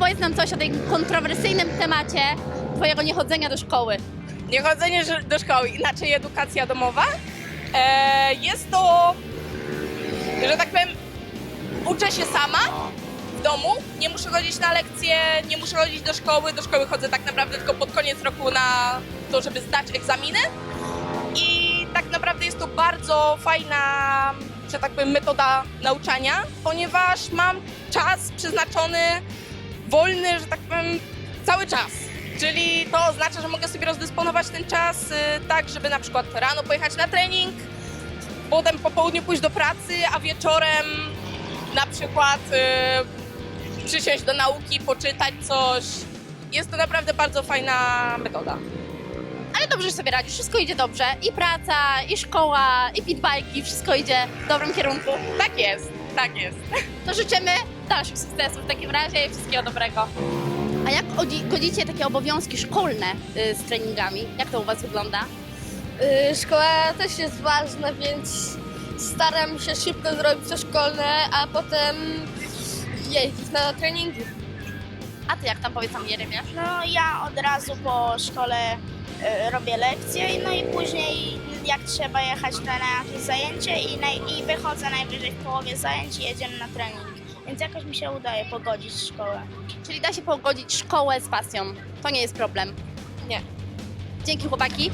powiedz nam coś o tym kontrowersyjnym temacie twojego niechodzenia do szkoły. Niechodzenie do szkoły, inaczej edukacja domowa. E, jest to, że tak powiem, uczę się sama w domu. Nie muszę chodzić na lekcje, nie muszę chodzić do szkoły. Do szkoły chodzę tak naprawdę tylko pod koniec roku na to, żeby zdać egzaminy. I tak naprawdę jest to bardzo fajna, że tak powiem, metoda nauczania, ponieważ mam czas przeznaczony wolny, że tak powiem, cały czas. Czyli to oznacza, że mogę sobie rozdysponować ten czas y, tak, żeby na przykład rano pojechać na trening, potem po południu pójść do pracy, a wieczorem na przykład y, przysiąść do nauki, poczytać coś. Jest to naprawdę bardzo fajna metoda. Ale dobrze że sobie radzisz, wszystko idzie dobrze. I praca, i szkoła, i pitbajki, wszystko idzie w dobrym kierunku. Tak jest, tak jest. To życzymy dalszych sukcesów w takim razie i wszystkiego dobrego. A jak godzi- godzicie takie obowiązki szkolne y, z treningami? Jak to u Was wygląda? Y, Szkoła też jest ważna, więc staram się szybko zrobić to szkolne, a potem jeździć na treningi. A Ty jak tam powiedz nam Jeremia? No ja od razu po szkole e, robię lekcje, no i później jak trzeba jechać to na jakieś zajęcie i, naj, i wychodzę najwyżej w połowie zajęć i jedziemy na trening. Więc jakoś mi się udaje pogodzić szkołę. Czyli da się pogodzić szkołę z pasją. To nie jest problem. Nie. Dzięki chłopaki.